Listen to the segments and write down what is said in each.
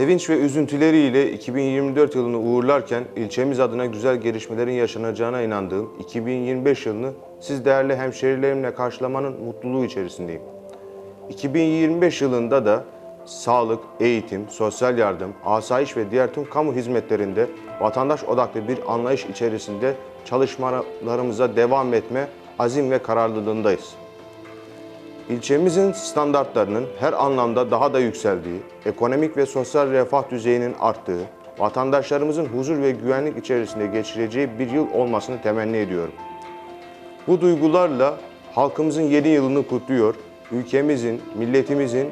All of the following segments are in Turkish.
Sevinç ve üzüntüleriyle 2024 yılını uğurlarken ilçemiz adına güzel gelişmelerin yaşanacağına inandığım 2025 yılını siz değerli hemşehrilerimle karşılamanın mutluluğu içerisindeyim. 2025 yılında da sağlık, eğitim, sosyal yardım, asayiş ve diğer tüm kamu hizmetlerinde vatandaş odaklı bir anlayış içerisinde çalışmalarımıza devam etme azim ve kararlılığındayız. İlçemizin standartlarının her anlamda daha da yükseldiği, ekonomik ve sosyal refah düzeyinin arttığı, vatandaşlarımızın huzur ve güvenlik içerisinde geçireceği bir yıl olmasını temenni ediyorum. Bu duygularla halkımızın yeni yılını kutluyor, ülkemizin, milletimizin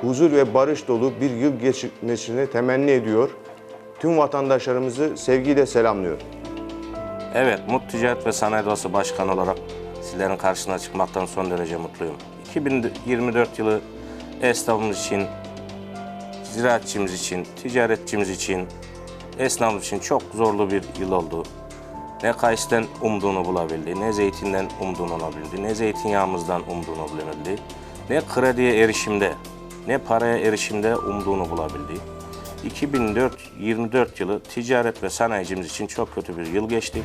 huzur ve barış dolu bir yıl geçirmesini temenni ediyor. Tüm vatandaşlarımızı sevgiyle selamlıyorum. Evet, Mut Ticaret ve Sanayi Odası Başkanı olarak sizlerin karşısına çıkmaktan son derece mutluyum. 2024 yılı esnafımız için, ziraatçımız için, ticaretçimiz için, esnafımız için çok zorlu bir yıl oldu. Ne kayısıdan umduğunu bulabildi, ne zeytinden umduğunu bulabildi, ne zeytinyağımızdan umduğunu bulabildi, ne krediye erişimde, ne paraya erişimde umduğunu bulabildi. 2024 yılı ticaret ve sanayicimiz için çok kötü bir yıl geçti.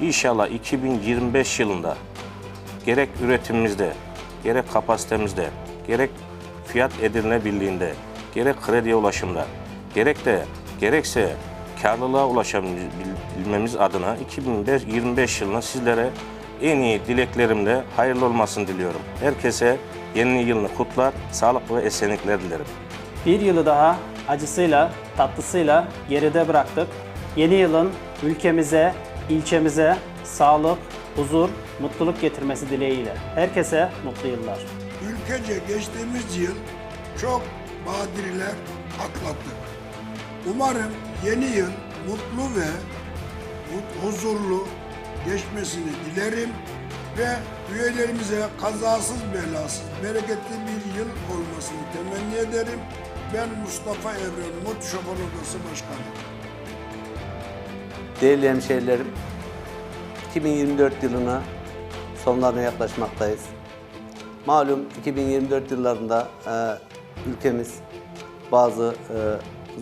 İnşallah 2025 yılında gerek üretimimizde, gerek kapasitemizde, gerek fiyat edinilebildiğinde, gerek krediye ulaşımda, gerek de gerekse karlılığa ulaşabilmemiz adına 2025 yılına sizlere en iyi dileklerimle hayırlı olmasını diliyorum. Herkese yeni yılını kutlar, sağlık ve esenlikler dilerim. Bir yılı daha acısıyla, tatlısıyla geride bıraktık. Yeni yılın ülkemize, ilçemize sağlık, huzur, mutluluk getirmesi dileğiyle. Herkese mutlu yıllar. Ülkece geçtiğimiz yıl çok badireler atlattık. Umarım yeni yıl mutlu ve huzurlu geçmesini dilerim ve üyelerimize kazasız belasız bereketli bir yıl olmasını temenni ederim. Ben Mustafa Evren Mut Şoför Odası Başkanı. Değerli hemşehrilerim, 2024 yılına sonlarına yaklaşmaktayız. Malum 2024 yıllarında e, ülkemiz bazı e,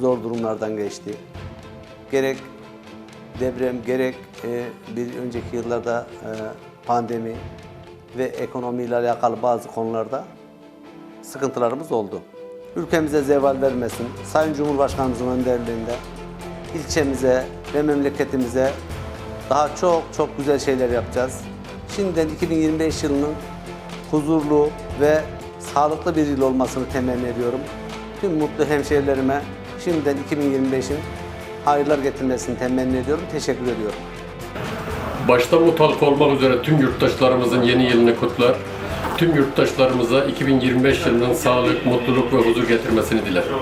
zor durumlardan geçti. Gerek deprem, gerek e, bir önceki yıllarda e, pandemi ve ekonomiyle alakalı bazı konularda sıkıntılarımız oldu. Ülkemize zeval vermesin. Sayın Cumhurbaşkanımızın önderliğinde ilçemize ve memleketimize daha çok çok güzel şeyler yapacağız. Şimdiden 2025 yılının huzurlu ve sağlıklı bir yıl olmasını temenni ediyorum. Tüm mutlu hemşehrilerime şimdiden 2025'in hayırlar getirmesini temenni ediyorum. Teşekkür ediyorum. Başta mutalak olmak üzere tüm yurttaşlarımızın yeni yılını kutlar. Tüm yurttaşlarımıza 2025 yılının sağlık, mutluluk ve huzur getirmesini dilerim.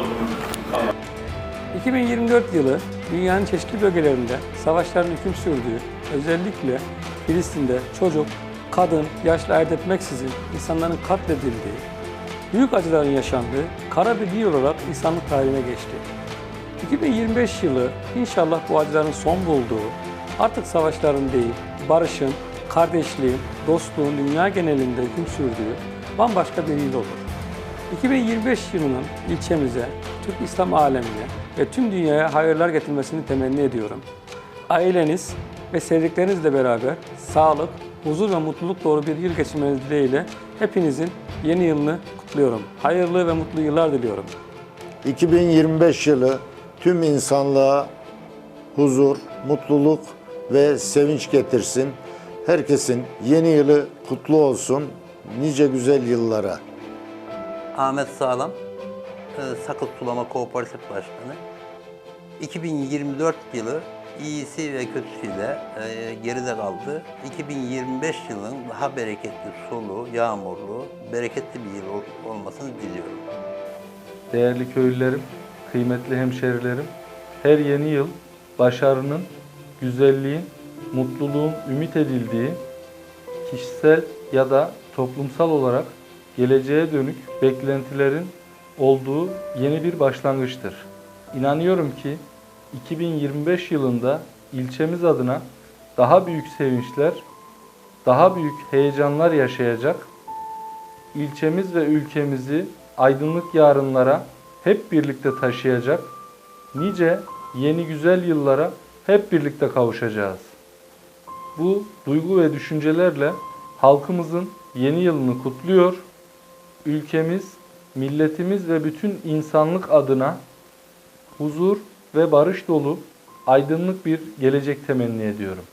2024 yılı dünyanın çeşitli bölgelerinde savaşların hüküm sürdüğü, özellikle Filistin'de çocuk, kadın, yaşlı ayırt etmeksizin insanların katledildiği, büyük acıların yaşandığı kara bir yıl olarak insanlık tarihine geçti. 2025 yılı inşallah bu acıların son bulduğu, artık savaşların değil, barışın, kardeşliğin, dostluğun dünya genelinde hüküm sürdüğü bambaşka bir yıl olur. 2025 yılının ilçemize, Türk İslam alemine ve tüm dünyaya hayırlar getirmesini temenni ediyorum. Aileniz ve sevdiklerinizle beraber sağlık, huzur ve mutluluk doğru bir yıl geçirmeniz dileğiyle hepinizin yeni yılını kutluyorum. Hayırlı ve mutlu yıllar diliyorum. 2025 yılı tüm insanlığa huzur, mutluluk ve sevinç getirsin. Herkesin yeni yılı kutlu olsun. Nice güzel yıllara. Ahmet Sağlam, e, Sakız Sulama Kooperatif Başkanı. 2024 yılı iyisi ve kötüsüyle e, geride kaldı. 2025 yılın daha bereketli, sulu, yağmurlu, bereketli bir yıl ol- olmasını diliyorum. Değerli köylülerim, kıymetli hemşerilerim, her yeni yıl başarının, güzelliğin, mutluluğun ümit edildiği, kişisel ya da toplumsal olarak geleceğe dönük beklentilerin olduğu yeni bir başlangıçtır. İnanıyorum ki 2025 yılında ilçemiz adına daha büyük sevinçler, daha büyük heyecanlar yaşayacak ilçemiz ve ülkemizi aydınlık yarınlara hep birlikte taşıyacak nice yeni güzel yıllara hep birlikte kavuşacağız. Bu duygu ve düşüncelerle halkımızın yeni yılını kutluyor. Ülkemiz, milletimiz ve bütün insanlık adına huzur ve barış dolu aydınlık bir gelecek temenni ediyorum.